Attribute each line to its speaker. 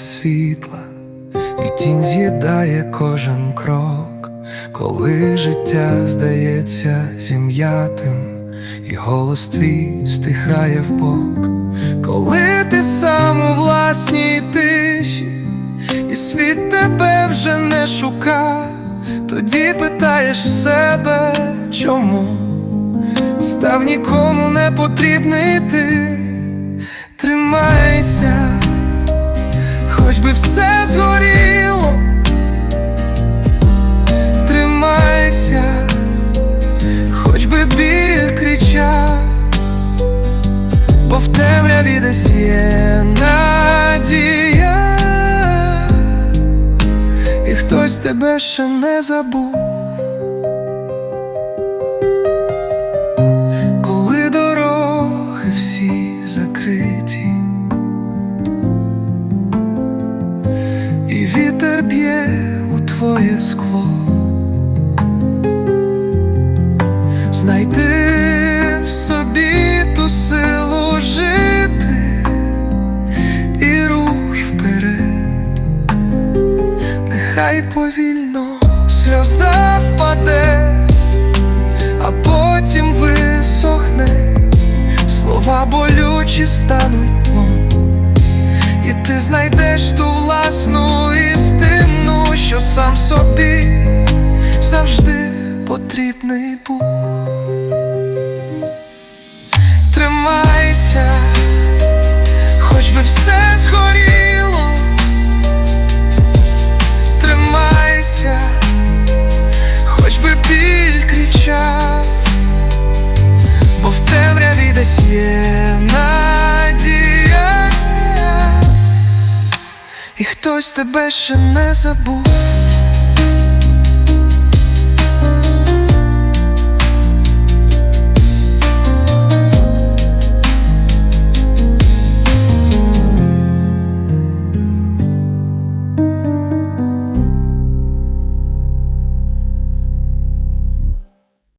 Speaker 1: без світла, і тінь з'їдає кожен крок, коли життя здається зім'ятим, і голос твій стихає вбок, коли ти сам у власній тиші, і світ тебе вже не шука, тоді питаєш в себе, чому? Став нікому не потрібний ти. Тримайся, тебе ще не забув. Коли дороги всі закриті, і вітер б'є у твоє скло, сльоза впаде а потім висохне, слова болючі стануть тлом, і ти знайдеш ту власну істину, що сам собі завжди потрібний був. Тримайся, хоч би все і хтось тебе ще не забув.